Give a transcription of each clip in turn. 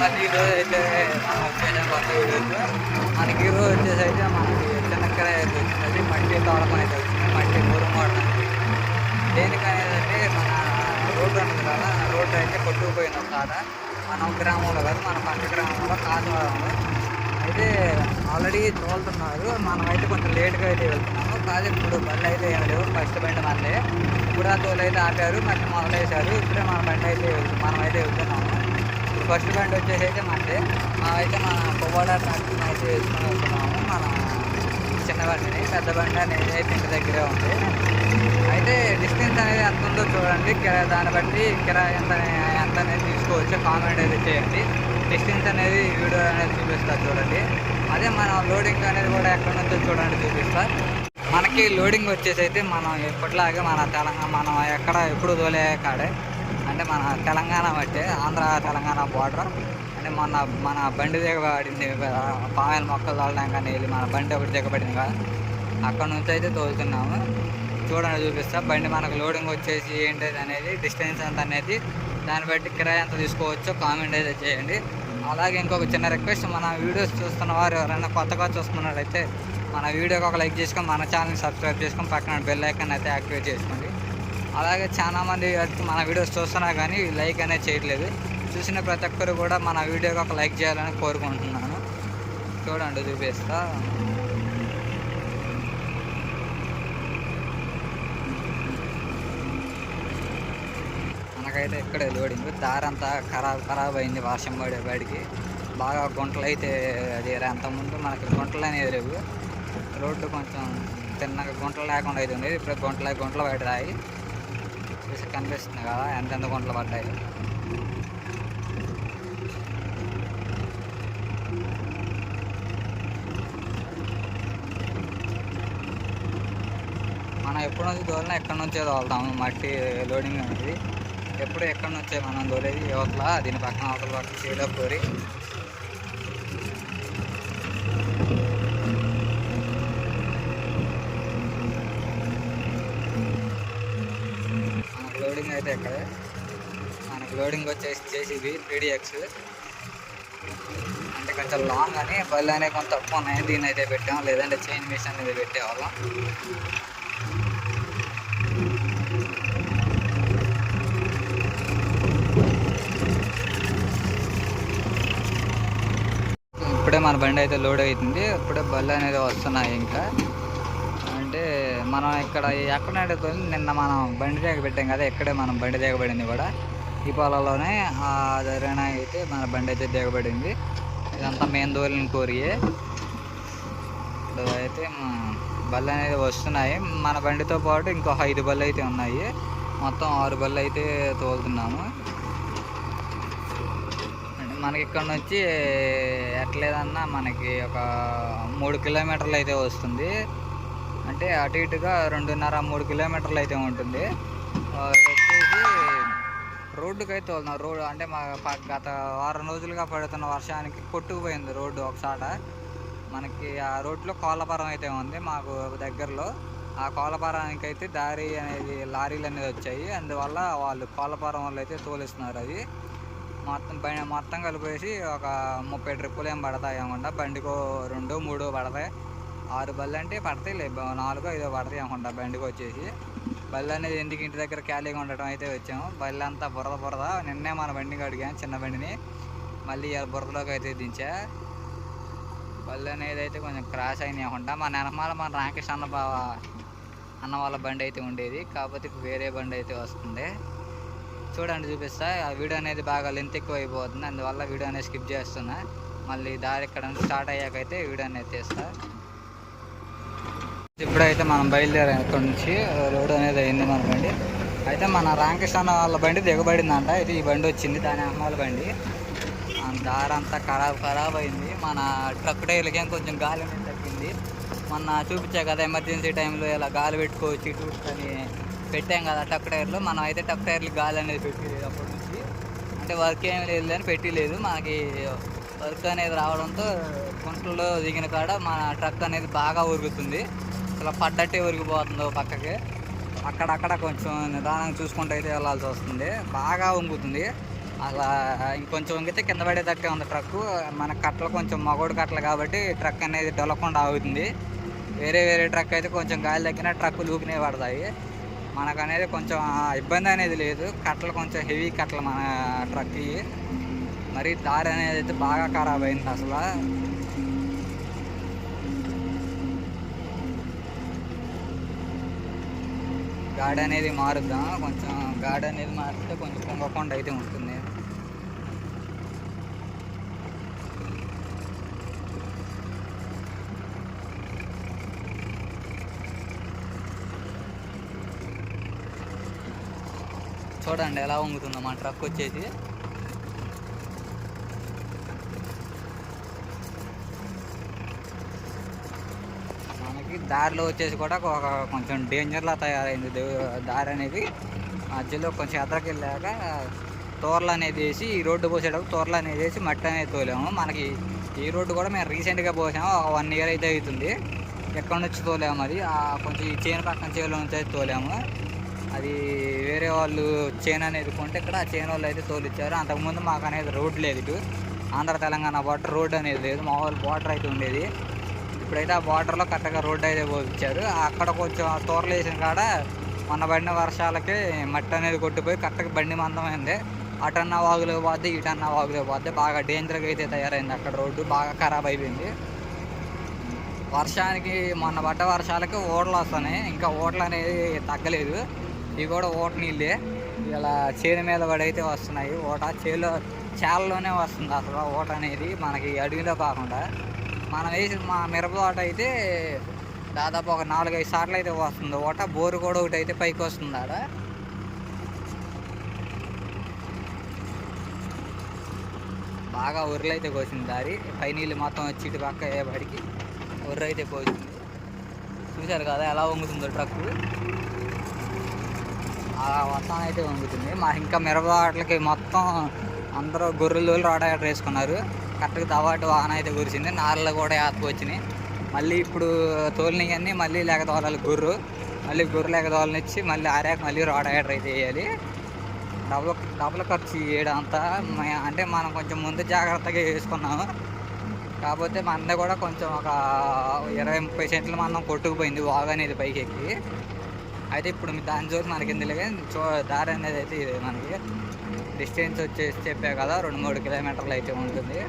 మళ్ళీ ఈరోజు అయితే వచ్చేసాం కొత్త వీడియోస్ మనకి ఈరోజు వచ్చేసి అయితే మనకి చిన్నక్కర అయితే మట్టి తోడమని అయితే వచ్చింది. మట్టి దూరం కూడా దేనికైనా మన రోడ్డు ఉంటుంది కదా రోడ్డు అయితే కొట్టుకుపోయిన ఒకసారి మన గ్రామంలో కాదు మన పక్క గ్రామంలో కాజవాడంలో. అయితే ఆల్రెడీ తోలుతున్నారు. మనమైతే కొంచెం లేట్గా అయితే వెళ్తున్నాము. కాదు ఇప్పుడు బండి అయితే ఏం లేవు. ఫస్ట్ బండి మనలే ఇప్పుడు ఆ తోలు అయితే ఆపారు మళ్ళీ మొదలేశారు ఇప్పుడే మన బండి అయితే వెళ్తు- మనం అయితే వెళ్తున్నాము. ఫస్ట్ బ్యాండ్ వచ్చేసి అయితే మనదే అయితే మన పువ్వాడ ట్రాక్టర్ అయితే వేసుకొని వెళ్తున్నాము మన చిన్న బండిని. పెద్ద బండి అనేది అయితే ఇంటి దగ్గరే ఉంది. అయితే డిస్టెన్స్ అనేది ఎంత ఉందో చూడండి. కిరా- దాన్ని బట్టి కిరా ఎంత ఎంత అనేది తీసుకోవచ్చు. కామెంట్ అయితే చేయండి. డిస్టెన్స్ అనేది వీడియో అనేది చూపిస్తారు చూడండి. అదే మన లోడింగ్ అనేది కూడా ఎక్కడ నుంచో చూడండి చూపిస్తారు మనకి లోడింగ్ వచ్చేసి అయితే మనం ఎప్పటిలాగే మన తెలంగాణ మనం ఎక్కడ ఎప్పుడు తోలే కాడే అంటే మన తెలంగాణ బట్టే ఆంధ్ర తెలంగాణ బార్డర్. అంటే మొన్న మన బండి దిగబడింది కదా, పాయల మొక్కలు తోలడం కానీ వెళ్ళి మన బండి ఒకటి దిగబడింది కదా అక్కడ నుంచి అయితే తోలుతున్నాము. చూడండి చూపిస్తా. బండి మనకు లోడింగ్ వచ్చేసి ఏంటిది అనేది డిస్టెన్స్ ఎంత అనేది దాన్ని బట్టి కిరాయి ఎంత తీసుకోవచ్చో కామెంట్ అయితే చేయండి. అలాగే ఇంకొక చిన్న రిక్వెస్ట్ మన వీడియోస్ చూస్తున్న వారు ఎవరైనా కొత్తగా చూస్తున్నట్లయితే మన వీడియోకి ఒక లైక్ చేసుకొని మన ఛానల్ని సబ్స్క్రైబ్ చేసుకొని పక్కన బెల్ ఐకాన్ అయితే యాక్టివేట్ చేసుకోండి. అలాగే చాలామంది మన వీడియోస్ చూస్తున్నా కానీ లైక్ అనేది చేయట్లేదు. చూసిన ప్రతి ఒక్కరు కూడా మన వీడియోకి ఒక లైక్ చేయాలని కోరుకుంటున్నాను. చూడండి చూపిస్తా. మనకైతే ఇక్కడే లోడింగ్? దారంతా ఖరాబ్ ఖరాబ్ అయింది వర్షం పడే బయటికి బాగా గుంటలు అయితే అది అంతకుముందు ముందు మనకి గుంటలు అనేది లేవు. రోడ్డు కొంచెం తిన్నగా గుంటలు లేకుండా అయితే ఉండేది. ఇప్పుడు గుంటలు గుంటలు పడ్డాయి చూసి కనిపిస్తుంది కదా ఎంతెంత గుంటలు పడ్డాయి. మనం ఎప్పటి నుంచి దోలినా ఎక్కడి నుంచే తోలుతాము మట్టి లోడింగ్ అనేది. ఎప్పుడు ఎక్కడి నుంచే మనం దోలేది యువతల దీని పక్కన అవతల పక్కన సీలో కోరి అయితే ఇక్కడ మనకి లోడింగ్ వచ్చేసి చేసేది త్రీడిఎక్స్ అంటే కొంచెం లాంగ్ అని బళ్ళు అనేవి కొంత తక్కువ ఉన్నాయి దీన్ని అయితే పెట్టాం. లేదంటే చైన్ మిషన్ అనేది పెట్టేవాళ్ళం. ఇప్పుడే మన బండి అయితే లోడ్ అవుతుంది. ఇప్పుడే బళ్ళు అనేది వస్తున్నాయి ఇంకా. మనం ఇక్కడ ఎక్కడ నిన్న మనం బండి దిగ పెట్టాం కదా ఇక్కడే మనం బండి దిగబడింది కూడా. ఈ పొలంలోనే ఆ దరిన అయితే మన బండి అయితే దిగబడింది. ఇదంతా మెయిన్ దోలిన కోరియే ఇప్పుడు అయితే బళ్ళు అనేది వస్తున్నాయి. మన బండితో పాటు ఇంకో ఐదు బళ్ళు అయితే ఉన్నాయి. మొత్తం ఆరు బళ్ళు అయితే తోలుతున్నాము. అంటే మనకి ఇక్కడ నుంచి ఎట్లేదన్నా మనకి ఒక మూడు కిలోమీటర్లు అయితే వస్తుంది. అంటే అటు ఇటుగా రెండున్నర మూడు కిలోమీటర్లు అయితే ఉంటుంది. వచ్చేసి రోడ్డుకి అయితే వెళ్తున్నాం రోడ్డు అంటే మా గత వారం రోజులుగా పడుతున్న వర్షానికి కొట్టుకుపోయింది రోడ్డు ఒకసాట. మనకి ఆ రోడ్లో కోళ్ళపారం అయితే ఉంది మాకు దగ్గరలో. ఆ కోళ్ళపారానికి అయితే దారి అనేది లారీలు అనేది వచ్చాయి. అందువల్ల వాళ్ళు కోళ్ళపారం వాళ్ళు అయితే తోలిస్తున్నారు అది. మొత్తం పైన మొత్తం కలిపేసి ఒక ముప్పై ట్రిప్పులు ఏం పడతాయి అనుకుంటా బండికో రెండు మూడు పడతాయి. ఆరు బళ్ళు అంటే పడతాయిలే నాలుగో ఐదో పడతాయి అనుకుంటా బండికి వచ్చేసి. బళ్ళు అనేది ఎందుకు ఇంటి దగ్గర ఖాళీగా ఉండటం అయితే వచ్చాము. బళ్ళు అంతా బురద బురద. నిన్నే మన బండికి అడిగాను చిన్న బండిని. మళ్ళీ బురదలోకి అయితే దించా. బళ్ళు అనేది అయితే కొంచెం క్రాష్ అయినాయి అనుకుంటా. మన నెనమాల మన రాకేష్ అన్న బావ అన్న వాళ్ళ బండి అయితే ఉండేది. కాకపోతే వేరే బండి అయితే వస్తుంది. చూడండి చూపిస్తా. ఆ వీడియో అనేది బాగా లెంత్ ఎక్కువ అయిపోతుంది అందువల్ల వీడియో అనేది స్కిప్ చేస్తున్నా. మళ్ళీ దారి ఇక్కడ స్టార్ట్ అయ్యాక అయితే వీడియో అనేది తీస్తా. ఇప్పుడైతే మనం బయలుదేరాం ఇక్కడ నుంచి. రోడ్ అనేది అయింది మన బండి అయితే మన రామకృష్ణ వాళ్ళ బండి దిగబడిందంట. అయితే ఈ బండి వచ్చింది దాని అమ్మాల బండి. దారంతా ఖరాబ్ ఖరాబ్ అయింది. మన ట్రక్ టైర్లకి కొంచెం గాలి అనేది తగ్గింది. మొన్న చూపించా కదా ఎమర్జెన్సీ టైంలో ఇలా గాలి పెట్టుకోవచ్చు చూసుకొని పెట్టాం కదా ట్రక్ టైర్లు మనం అయితే ట్రక్ టైర్లు గాలి అనేది పెట్టలేదు అప్పటి నుంచి. అంటే వర్క్ ఏమి లేదు అని పెట్టలేదు. మనకి వర్క్ అనేది రావడంతో గుంటల్లో దిగిన కాడ మన ట్రక్ అనేది బాగా ఉరుగుతుంది ఇలా పడ్డట్టే ఉరిగిపోతుందో పక్కకి. అక్కడక్కడ కొంచెం నిదానంగా చూసుకుంటూ అయితే వెళ్ళాల్సి వస్తుంది. బాగా వంగుతుంది. అలా ఇంకొంచెం వంగితే కింద పడేటట్టే ఉంది ట్రక్ మన కట్టలు కొంచెం మగోడు కట్టలు కాబట్టి ట్రక్ అనేది డొలకుండా ఆగుతుంది. వేరే వేరే ట్రక్ అయితే కొంచెం గాలి తగ్గిన ట్రక్ లూకినే పడతాయి. మనకు అనేది కొంచెం ఇబ్బంది అనేది లేదు. కట్టలు కొంచెం హెవీ కట్టలు మన ట్రక్కి. మరి దారి అనేది అయితే బాగా ఖరాబ్ అయింది అసలు. గాడి అనేది మారుద్దాం? కొంచెం గాడి అనేది మారితే కొంచెం పొంగకుండా అయితే ఉంటుంది. చూడండి ఎలా వంగుతుందో మా ట్రక్ వచ్చేసి మనకి దారిలో వచ్చేసి కూడా ఒక కొంచెం డేంజర్లా తయారైంది దారి అనేది. మధ్యలో కొంచెం ఎదరికి వెళ్ళాక తోరలు అనేది వేసి ఈ రోడ్డు పోసేటప్పుడు తోరలు అనేది వేసి మట్టి అనేది తోలాము. మనకి ఈ రోడ్డు కూడా మేము రీసెంట్గా పోసాము. ఒక వన్ ఇయర్ అయితే అవుతుంది. ఎక్కడి నుంచి తోలాము అది? కొంచెం ఈ చేను పక్కన చేలో నుంచి అయితే తోలాము. అది వేరే వాళ్ళు చేను అనేది కొంటే ఇక్కడ ఆ చేను వాళ్ళు అయితే తోలిచ్చారు. అంతకుముందు మాకు అనేది రోడ్ లేదు ఇటు. ఆంధ్ర తెలంగాణ బార్డర్ రోడ్ అనేది లేదు. మామూలు బార్డర్ అయితే ఉండేది. ఇప్పుడైతే ఆ బార్డర్లో కరెక్ట్గా రోడ్డు అయితే పోపించారు అక్కడ కొంచెం తోరలు వేసిన కాడ మొన్న పడిన వర్షాలకి మట్టి అనేది కొట్టిపోయి కరెక్ట్గా బండి మందమైంది. అటన్న వాగులో పోద్ది ఇటన్నా వాగులో పోద్ది. బాగా డేంజర్గా అయితే తయారైంది అక్కడ రోడ్డు. బాగా ఖరాబ్ అయిపోయింది. వర్షానికి మొన్న పడ్డ వర్షాలకి ఓడలు వస్తున్నాయి. ఇంకా ఓటలు అనేది తగ్గలేదు. ఇవి కూడా ఓట నీళ్ళే. ఇలా చేను మీద పడైతే వస్తున్నాయి. ఓట చేలో చేలలోనే వస్తుంది అసలు ఓట అనేది. మనకి అడవిలో కాకుండా. మనం వేసిన మా మిరప తోట అయితే దాదాపు ఒక నాలుగైదు సార్లు అయితే వస్తుంది. ఓట బోరు కూడా ఒకటి అయితే పైకి వస్తుంది ఆడ. బాగా ఉర్రలు అయితే కోసింది దారి. పై నీళ్ళు మొత్తం వచ్చి ఇటు పక్క ఏ బడికి ఉర్ర అయితే కోసింది. చూశారు కదా ఎలా వంగుతుందో ట్రక్. అలా మొత్తం అయితే వంగుతుంది. మా ఇంకా మిరప మిరపవాట్లకి మొత్తం అందరూ గొర్రెలు రాడాట వేసుకున్నారు. కరెక్ట్గా తవాటు వాహనం అయితే కురిసింది. నార్లు కూడా యాతకు వచ్చినాయి. మళ్ళీ ఇప్పుడు తోలినవన్నీ మళ్ళీ లేక తోలాలి గొర్రు. మళ్ళీ గొర్రె లేక తోలనిచ్చి మళ్ళీ ఆరాక మళ్ళీ రాడాటర్ అయితే వేయాలి డబుల్ డబుల్ ఖర్చు చేయడం అంతా అంటే మనం కొంచెం ముందు జాగ్రత్తగా వేసుకున్నాము. కాకపోతే మంద కూడా కొంచెం ఒక ఇరవై ముప్పై సెంట్లు మనం కొట్టుకుపోయింది వాగు అనేది పైకి ఎక్కి అయితే ఇప్పుడు దాని చూసి మనకి ఎందుకు చూ దారి అనేది అయితే ఇది మనకి. డిస్టెన్స్ వచ్చేసి చెప్పా కదా రెండు మూడు కిలోమీటర్లు అయితే ఉంటుంది.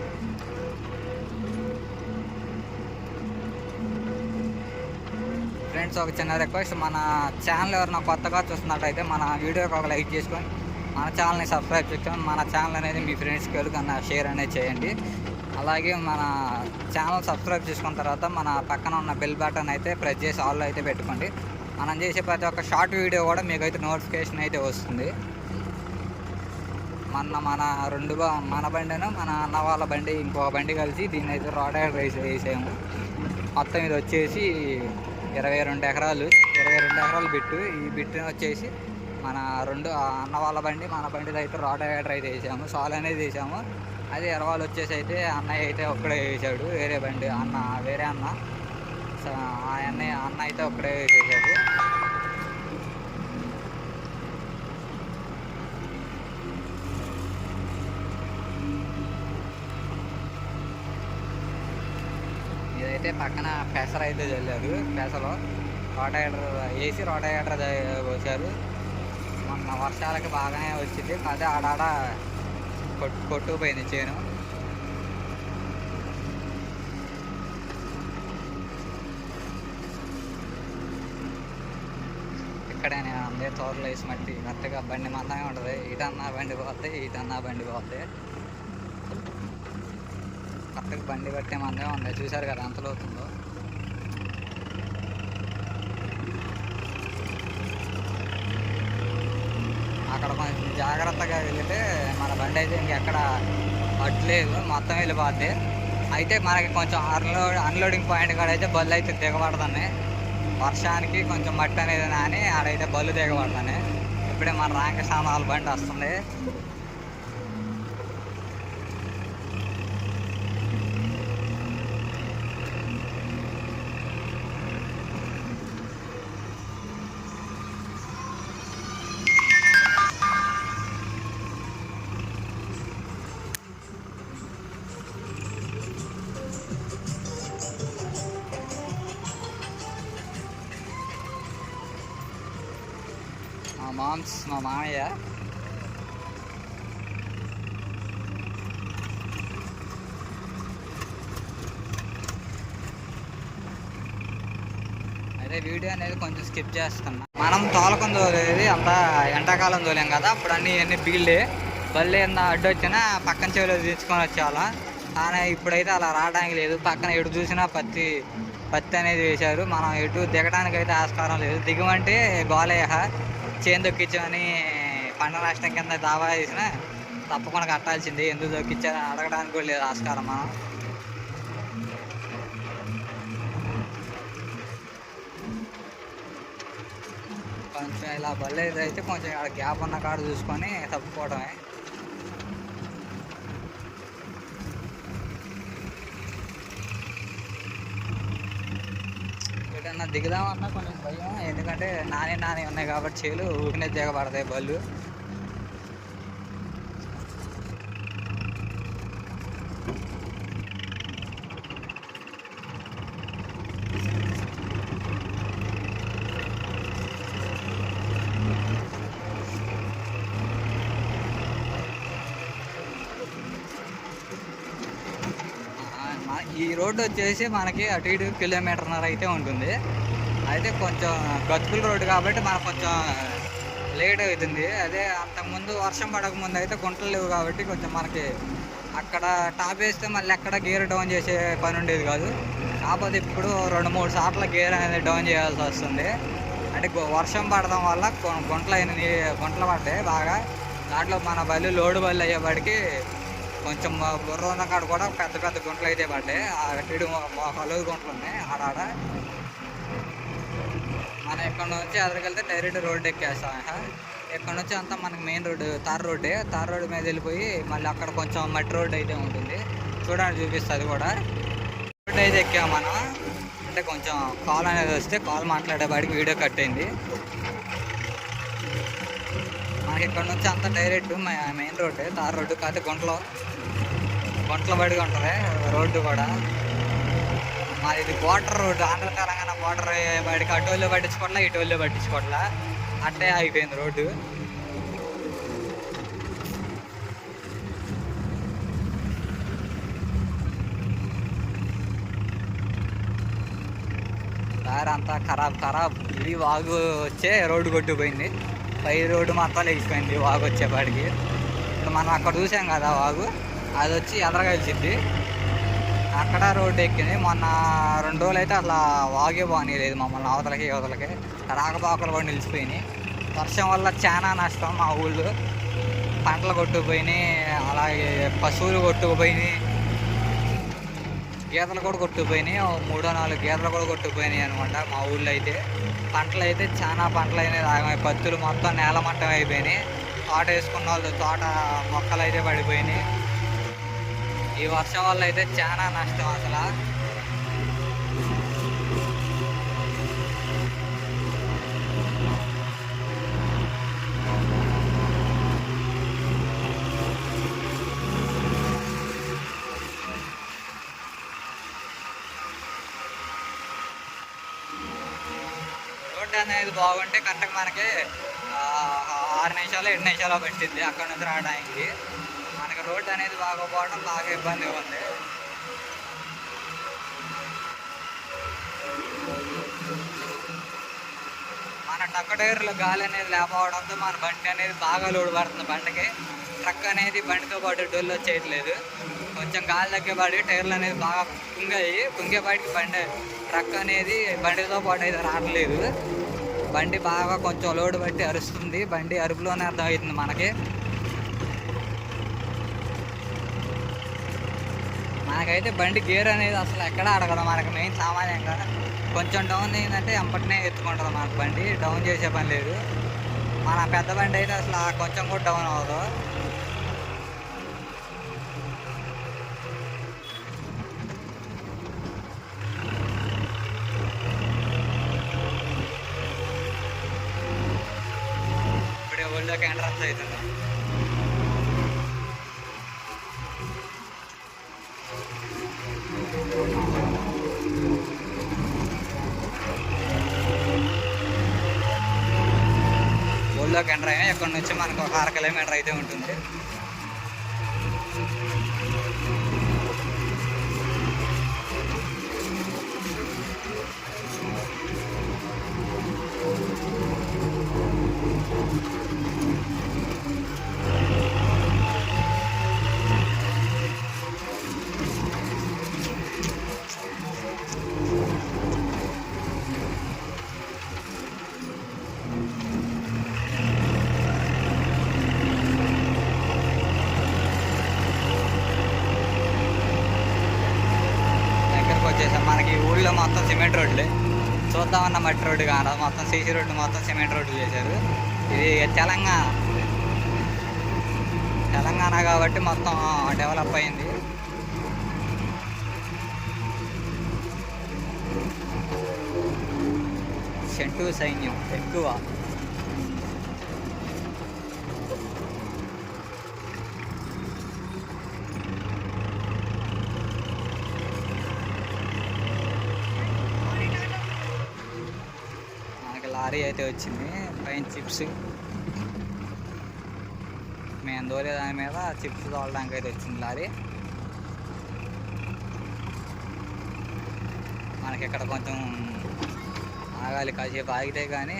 ఫ్రెండ్స్ ఒక చిన్న రిక్వెస్ట్ మన ఛానల్ ఎవరైనా కొత్తగా చూస్తున్నట్టయితే మన వీడియోకి ఒక లైక్ చేసుకొని మన ఛానల్ని సబ్స్క్రైబ్ చేసుకొని మన ఛానల్ అనేది మీ ఫ్రెండ్స్కి ఎవరికన్నా షేర్ అనేది చేయండి. అలాగే మన ఛానల్ సబ్స్క్రైబ్ చేసుకున్న తర్వాత మన పక్కన ఉన్న బెల్ బటన్ అయితే ప్రెస్ చేసి ఆల్లో అయితే పెట్టుకోండి. మనం చేసే ప్రతి ఒక్క షార్ట్ వీడియో కూడా మీకు అయితే నోటిఫికేషన్ అయితే వస్తుంది. మన మన రెండు మన బండిను మన అన్న వాళ్ళ బండి ఇంకొక బండి కలిసి దీన్ని అయితే రోడ్ రైస్ వేసాము మొత్తం ఇది వచ్చేసి ఇరవై రెండు ఎకరాలు ఇరవై రెండు ఎకరాలు బిట్టు. ఈ బిట్టుని వచ్చేసి మన రెండు ఆ అన్న వాళ్ళ బండి మన బండిది అయితే రోడ్ అయితే వేసాము సాల్ అనేది వేసాము. అది ఎరవాళ్ళు వచ్చేసి అయితే అన్నయ్య అయితే ఒక్కడే వేసాడు వేరే బండి అన్న వేరే అన్న. ఆ అన్నయ్య అన్న అయితే ఒక్కడే వేసేసాడు. అయితే పక్కన పెసర అయితే చల్లారు. పెసలో రోటైడర్ వేసి రోటైడర్ పోసారు మొన్న వర్షాలకి బాగానే వచ్చింది. అదే ఆడాడ కొట్టు కొట్టుకుపోయింది చేను. ఇక్కడే అందే తోటలు వేసి మట్టి. మెత్తగా బండి మందంగా ఉంటుంది. ఇటన్నా బండి పోతే ఇటన్నా బండి పోతే. కరెక్ట్గా బండి పెట్టే మందే ఉంది. చూశారు కదా అంతలో అవుతుందో అక్కడ కొంచెం జాగ్రత్తగా వెళితే మన బండి అయితే ఇంకెక్కడ అడ్లేదు మొత్తం వెళ్ళిపోద్ది. అయితే మనకి కొంచెం అన్లోడ్ అన్లోడింగ్ పాయింట్ కాడ అయితే బళ్ళు అయితే దిగబడుతున్నాయి. వర్షానికి కొంచెం మట్టి అనేది నాని ఆడైతే బళ్ళు దిగబడుతున్నాయి. ఇప్పుడే మన రాంకృష్ణ బండి వస్తుంది మామ్స్ మా మామయ్య అదే వీడియో అనేది కొంచెం స్కిప్ చేస్తున్నా. మనం తోలకం తోలేది అంతా ఎండాకాలం తోలేం కదా అప్పుడు అన్ని అన్ని బీళ్ళే బల్లి ఏమన్నా అడ్డు వచ్చినా పక్కన చెవిలో తీసుకొని వచ్చేవాళ్ళం. కానీ ఇప్పుడైతే అలా రావడానికి లేదు. పక్కన ఎటు చూసినా పత్తి పత్తి అనేది వేశారు. మనం ఎటు దిగడానికి అయితే ఆస్కారం లేదు. దిగమంటే గోలయ్య చేను దొక్కించామని పంట నష్టం కింద దావా చేసిన తప్పకుండా కట్టాల్సింది. ఎందుకు దొక్కించారని అడగడానికి కూడా లేదు ఆస్కారం మనం. కొంచెం ఇలా బల్లేదు అయితే కొంచెం ఇక్కడ గ్యాప్ ఉన్న కాడ చూసుకొని తప్పుకోవడమే. ఎటన్నా దిగుదామన్నా కొంచెం భయం. ఎందుకంటే నానే నానే ఉన్నాయి కాబట్టి చేలు ఊరినే దిగబడతాయి బళ్ళు ఆ, మా- ఈ రోడ్డు వచ్చేసి మనకి అటు ఇటు కిలోమీటర్న్నర అయితే ఉంటుంది. అయితే కొంచెం గతుకుల రోడ్డు కాబట్టి మనకు కొంచెం లేట్ అవుతుంది. అదే అంతకుముందు వర్షం పడక ముందు అయితే గుంటలు లేవు కాబట్టి కొంచెం మనకి అక్కడ టాప్ వేస్తే మళ్ళీ ఎక్కడ గేర్ డౌన్ చేసే పని ఉండేది కాదు. కాకపోతే ఇప్పుడు రెండు మూడు సార్లు గేర్ అనేది డౌన్ చేయాల్సి వస్తుంది. అంటే వర్షం పడడం వల్ల కొ- గుంటలు అయిన గుంటలు పడ్డాయి బాగా. దాంట్లో మన బళ్ళు లోడు బళ్ళు అయ్యేవాడికి కొంచెం బుర్ర ఉన్న కాడ కూడా పెద్ద పెద్ద గుంటలు అయితే పడ్డాయి. ఆ ఇటు గుంటలు ఉన్నాయి ఆడాడ. మనం ఇక్కడ నుంచి ఎదురుకెళ్తే డైరెక్ట్ రోడ్ ఎక్కేస్తాం ఇక్కడ నుంచి అంతా మనకి మెయిన్ రోడ్డు తార్ రోడ్డే. తార్ రోడ్డు మీద వెళ్ళిపోయి మళ్ళీ అక్కడ కొంచెం మట్టి రోడ్ అయితే ఉంటుంది. చూడండి చూపిస్తుంది కూడా. రోడ్ అయితే ఎక్కాం మనం. అంటే కొంచెం కాల్ అనేది వస్తే కాల్ మాట్లాడేవాడికి వీడియో కట్ అయింది. మనకి ఇక్కడ నుంచి అంత direct main road tar road కాకపోతే గుంటలో. గుంటల బడిగా ఉంటుంది రోడ్డు కూడా. మాది ఇది water road Andhra Telangana water బయటకు అటు పట్టించుకోవట్లా ఇటు పట్టించుకోవట్లా అట్టే ఆగిపోయింది రోడ్డు. దారి అంతా ఖరాబ్ ఖరాబ్. ఇది వాగు వచ్చే రోడ్డు కొట్టుకుపోయింది. పై రోడ్డు మొత్తం లేచిపోయింది వాగు వచ్చేపాటికి. ఇప్పుడు మనం అక్కడ చూసాం కదా వాగు అది వచ్చి ఎదరగా వచ్చింది అక్కడ రోడ్డు ఎక్కింది. మొన్న రెండు రోజులు అయితే అట్లా వాగే బాగానేలేదు మమ్మల్ని అవతలకి అవతలకి రాకపోకలు కూడా నిలిచిపోయినాయి. వర్షం వల్ల చాలా నష్టం మా ఊళ్ళో. పంటలు కొట్టుకుపోయినాయి అలాగే పశువులు కొట్టుకుపోయినాయి. గీతలు కూడా కొట్టుకుపోయినాయి. మూడో నాలుగు గీతలు కూడా కొట్టుకుపోయినాయి అనమాట మా ఊళ్ళో అయితే. పంటలు అయితే చాలా పంటలు అయినాయి ఆగమై పత్తులు మొత్తం నేల అయిపోయినాయి. తోట వేసుకున్న వాళ్ళు తోట మొక్కలు అయితే పడిపోయినాయి. ఈ వర్షం వల్ల అయితే చాలా నష్టం అసలు రోడ్డు అనేది బాగుంటే కరెక్ట్గా మనకి ఆరు నిమిషాలు ఏడు నిమిషాలు పట్టింది అక్కడ నుంచి రావడానికి. మనకి రోడ్డు అనేది బాగోపోవడం బాగా ఇబ్బందిగా ఉంది. మన టక్క టైర్లో గాలి అనేది లేకపోవడంతో మన బండి అనేది బాగా లోడ్ పడుతుంది బండికి. ట్రక్ అనేది బండితో పాటు డొల్లు వచ్చేయట్లేదు. కొంచెం గాలి తగ్గేపాటి టైర్లు అనేది బాగా కుంగాయి. కుంగేపాటికి బండి ట్రక్ అనేది బండితో పాటు అయితే రావట్లేదు. బండి బాగా కొంచెం లోడ్ బట్టి అరుస్తుంది. బండి అరుపులోనే అర్థమవుతుంది మనకి. మనకైతే బండి గేర్ అనేది అసలు ఎక్కడ అడగదు మనకి మెయిన్ సామాన్యంగా కొంచెం డౌన్ అయిందంటే ఎంపటినే ఎత్తుకుంటుంది మనకు బండి. డౌన్ చేసే పని లేదు. మన పెద్ద బండి అయితే అసలు ఆ కొంచెం కూడా డౌన్ అవ్వదు. ఇప్పుడే ఊళ్ళోకి అవుతుంది. ఊళ్ళోకి ఎంటర్ అయ్యాం ఇక్కడ నుంచి మనకు ఒక అర కిలోమీటర్ అయితే ఉంటుంది. మొత్తం సిమెంట్ రోడ్లే. చూద్దామన్న మట్టి రోడ్డు కాదు. మొత్తం సీసీ రోడ్డు మొత్తం సిమెంట్ రోడ్డు చేశారు. ఇది తెలంగాణ. తెలంగాణ కాబట్టి మొత్తం డెవలప్ అయింది. చెంటు సైన్యం ఎక్కువ. మనకి అయితే వచ్చింది. పైన చిప్స్. మేము దోలే దాని మీద చిప్స్ తోలడానికి అయితే వచ్చింది లారీ. మనకి ఇక్కడ కొంచెం ఆగాలి కాసేపు ఆగితే కానీ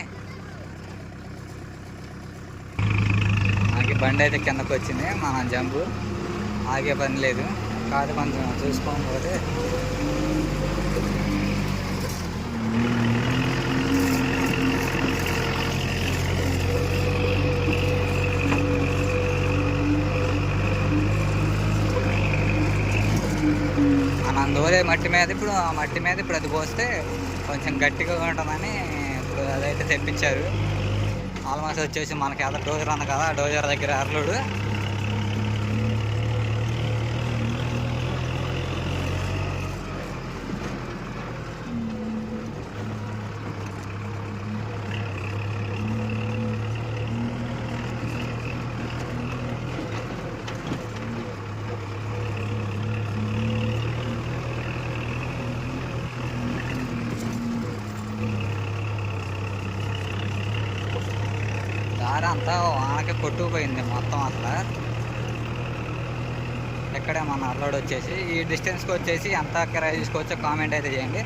మనకి బండి అయితే కిందకు వచ్చింది మన జంబు. ఆగే పని లేదు. కాదు కొంచెం చూసుకోకపోతే మనం మట్టి మీద ఇప్పుడు ఆ మట్టి మీద ఇప్పుడు అది పోస్తే కొంచెం గట్టిగా ఉంటుందని ఇప్పుడు అదైతే తెప్పించారు. ఆల్మోస్ట్ వచ్చేసి మనకి అదే డోజర్ ఉంది కదా డోజర్ దగ్గర అర్లుడు దారి అంతా వానకి కొట్టుకుపోయింది మొత్తం అసలు. ఇక్కడే మన అల్లుడు వచ్చేసి ఈ డిస్టెన్స్కి వచ్చేసి ఎంత కిరాయి తీసుకొచ్చో కామెంట్ అయితే చేయండి.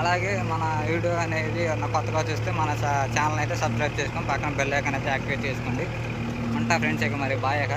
అలాగే మన వీడియో అనేది ఏమన్నా కొత్తగా చూస్తే మన ఛానల్ అయితే సబ్స్క్రైబ్ చేసుకొని పక్కన బెల్ అయితే యాక్టివేట్ చేసుకోండి. ఉంటా ఫ్రెండ్స్ ఇక మరి బాయ్ అక్క.